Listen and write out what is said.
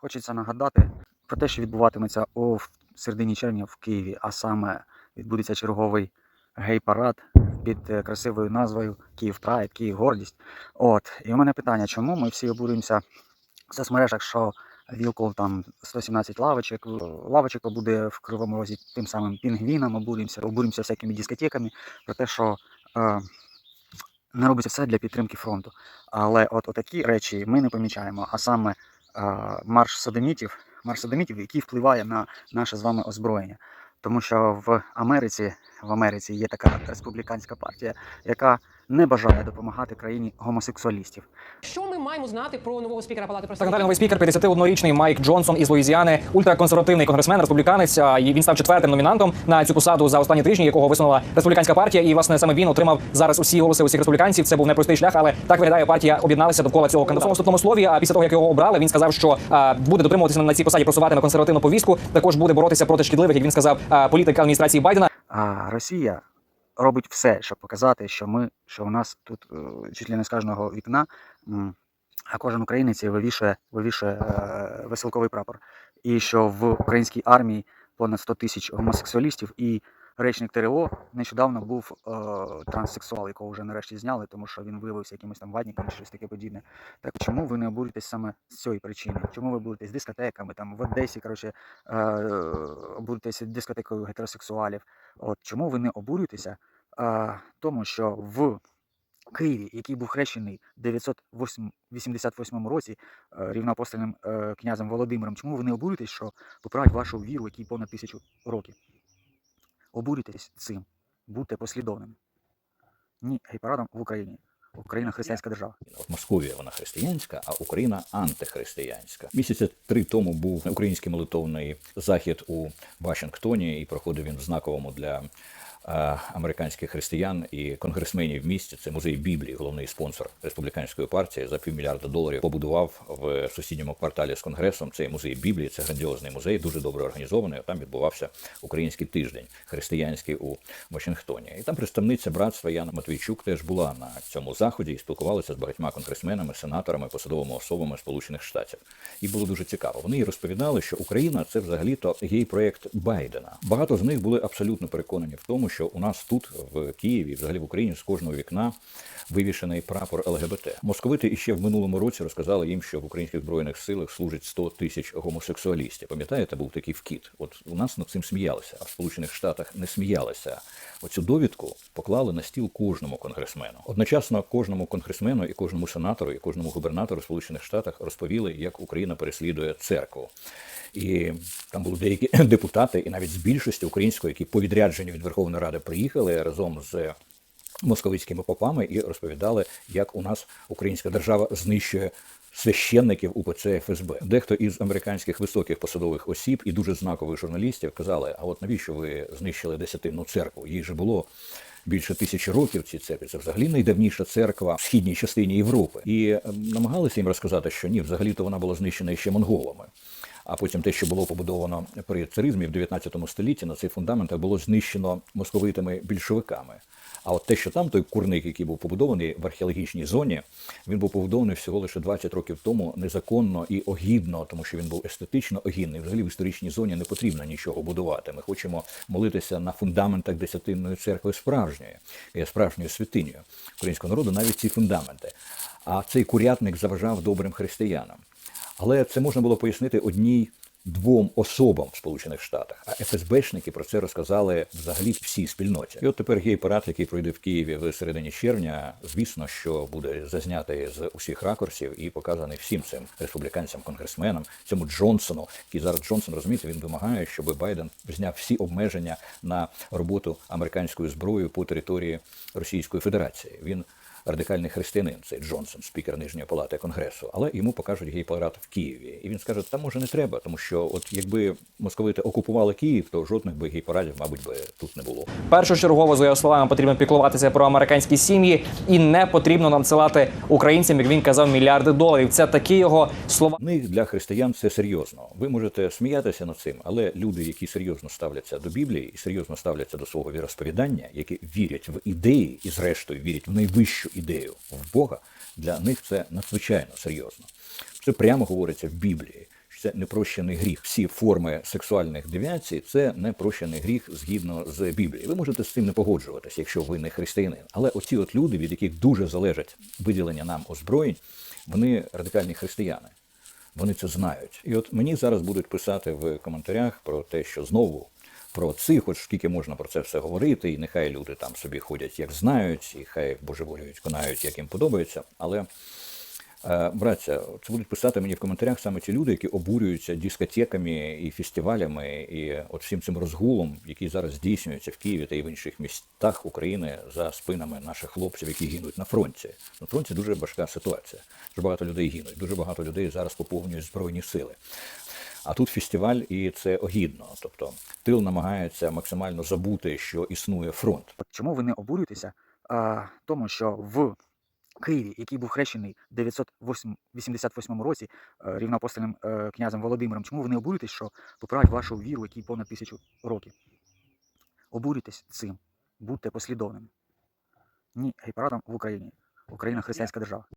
Хочеться нагадати про те, що відбуватиметься у середині червня в Києві, а саме відбудеться черговий гей-парад під е, красивою назвою Київ Прайд, Київ Гордість. От, і у мене питання, чому ми всі обурюємося в соцмережах, що Вілкол там 117 лавочок, е, лавочок буде в Кривому Розі тим самим пінгвіном, обурюємося, обурюємося всякими дискотеками про те, що е, не робиться все для підтримки фронту. Але от такі речі ми не помічаємо, а саме марш содомітів, марш содомітів, який впливає на наше з вами озброєння. Тому що в Америці, в Америці є така республіканська партія, яка не бажає допомагати країні гомосексуалістів. Що ми маємо знати про нового спікера Палати Так, представників? далі новий спікер, 51-річний Майк Джонсон із Луїзіани, ультраконсервативний конгресмен, республіканець. І він став четвертим номінантом на цю посаду за останні тижні, якого висунула республіканська партія. І власне саме він отримав зараз усі голоси усіх республіканців. Це був непростий шлях, але так виглядає партія об'єдналася довкола цього кандидата. Вступному слові. А після того як його обрали, він сказав, що буде дотримуватися на цій посаді, просуватиме консервативну повістку. Також буде боротися проти шкідливих, як він сказав, а, політик адміністрації Байдена. А Росія робить все, щоб показати, що ми, що у нас тут е, чуть ли не з кожного вікна, а кожен українець вивішує, вивішує е, веселковий прапор. І що в українській армії понад 100 тисяч гомосексуалістів, і речник ТРО нещодавно був е, транссексуал, якого вже нарешті зняли, тому що він виявився якимось там вадником чи щось таке подібне. Так чому ви не обурюєтесь саме з цієї причини? Чому ви будете з дискотеками там в Одесі, коротше, е, обурюєтеся дискотекою гетеросексуалів? От чому ви не обурюєтеся а, тому, що в Києві, який був хрещений в 988 році е, рівноапостольним е, князем Володимиром, чому ви не обурюєтесь, що попирають вашу віру, якій понад тисячу років? Обурюйтесь цим, будьте послідовними. Ні, гей-парадом в Україні. Україна християнська держава. От Московія вона християнська, а Україна антихристиянська. Місяця три тому був український молитовний захід у Вашингтоні, і проходив він в знаковому для американських християн і конгресменів в місті. Це музей Біблії, головний спонсор республіканської партії за півмільярда доларів. Побудував в сусідньому кварталі з конгресом цей музей Біблії. Це грандіозний музей, дуже добре організований. Там відбувався український тиждень християнський у Вашингтоні. І там представниця братства Яна Матвійчук теж була на цьому заході і спілкувалася з багатьма конгресменами, сенаторами, посадовими особами Сполучених Штатів. І було дуже цікаво. Вони розповідали, що Україна це взагалі-то гей-проєкт Байдена. Багато з них були абсолютно переконані в тому, що у нас тут, в Києві, взагалі в Україні, з кожного вікна вивішений прапор ЛГБТ. Московити іще в минулому році розказали їм, що в українських збройних силах служить 100 тисяч гомосексуалістів. Пам'ятаєте, був такий вкіт. От у нас над цим сміялися, а в Сполучених Штатах не сміялися. Оцю довідку поклали на стіл кожному конгресмену. Одночасно кожному конгресмену і кожному сенатору, і кожному губернатору Сполучених Штатах розповіли, як Україна переслідує церкву. І там були деякі депутати, і навіть з більшості української, які по відрядженню від Верховної Ради приїхали разом з московицькими попами і розповідали, як у нас українська держава знищує священників УПЦ ФСБ. Дехто із американських високих посадових осіб і дуже знакових журналістів казали: а от навіщо ви знищили десятинну церкву? Їй же було. Більше тисячі років ці церкві. Це взагалі найдавніша церква в східній частині Європи. І ем, намагалися їм розказати, що ні, взагалі-то вона була знищена ще монголами. А потім те, що було побудовано при царизмі в 19 столітті, на цих фундаментах було знищено московитими більшовиками. А от те, що там той курник, який був побудований в археологічній зоні, він був побудований всього лише 20 років тому незаконно і огідно, тому що він був естетично огідний. Взагалі в історичній зоні не потрібно нічого будувати. Ми хочемо молитися на фундаментах десятинної церкви справжньої, справжньою святинею українського народу, навіть ці фундаменти. А цей курятник заважав добрим християнам. Але це можна було пояснити одній двом особам в Сполучених Штатах. А ФСБшники про це розказали взагалі всій спільноті. І от тепер гей-парад, який пройде в Києві в середині червня, звісно, що буде зазнятий з усіх ракурсів і показаний всім цим республіканцям, конгресменам, цьому Джонсону, який зараз Джонсон розумієте, він вимагає, щоб Байден зняв всі обмеження на роботу американською зброєю по території Російської Федерації. Він радикальний християнин, цей Джонсон, спікер нижньої палати конгресу, але йому покажуть гей-парад в Києві. І він скаже, там може не треба, тому що от якби московити окупували Київ, то жодних би гей-парадів, мабуть, би тут не було. Першочергово за його словами потрібно піклуватися про американські сім'ї, і не потрібно надсилати українцям, як він казав, мільярди доларів. Це такі його слова. Них для християн це серйозно. Ви можете сміятися над цим, але люди, які серйозно ставляться до Біблії і серйозно ставляться до свого віросповідання, які вірять в ідеї і, зрештою, вірять в найвищу ідею в Бога, для них це надзвичайно серйозно. Це прямо говориться в Біблії. що це непрощений гріх. Всі форми сексуальних девіацій це непрощений гріх згідно з Біблією. Ви можете з цим не погоджуватися, якщо ви не християнин. Але оці от люди, від яких дуже залежить виділення нам озброєнь, вони радикальні християни. Вони це знають. І от мені зараз будуть писати в коментарях про те, що знову про цих, от скільки можна про це все говорити, і нехай люди там собі ходять, як знають, і хай божеволюють, конають, як їм подобається. Але Е, Браття, це будуть писати мені в коментарях саме ті люди, які обурюються дискотеками і фестивалями, і от всім цим розгулом, який зараз здійснюється в Києві та й в інших містах України за спинами наших хлопців, які гинуть на фронті. На фронті дуже важка ситуація. Дуже багато людей гинуть, дуже багато людей зараз поповнюють збройні сили. А тут фестиваль, і це огідно. Тобто тил намагається максимально забути, що існує фронт. Чому ви не обурюєтеся а, тому, що в Києві, який був хрещений в 988 році е, рівноапостольним е, князем Володимиром, чому ви не обурюєтесь, що поправить вашу віру, якій понад тисячу років? Обурюйтесь цим, будьте послідовними. Ні гей-парадам в Україні. Україна християнська держава.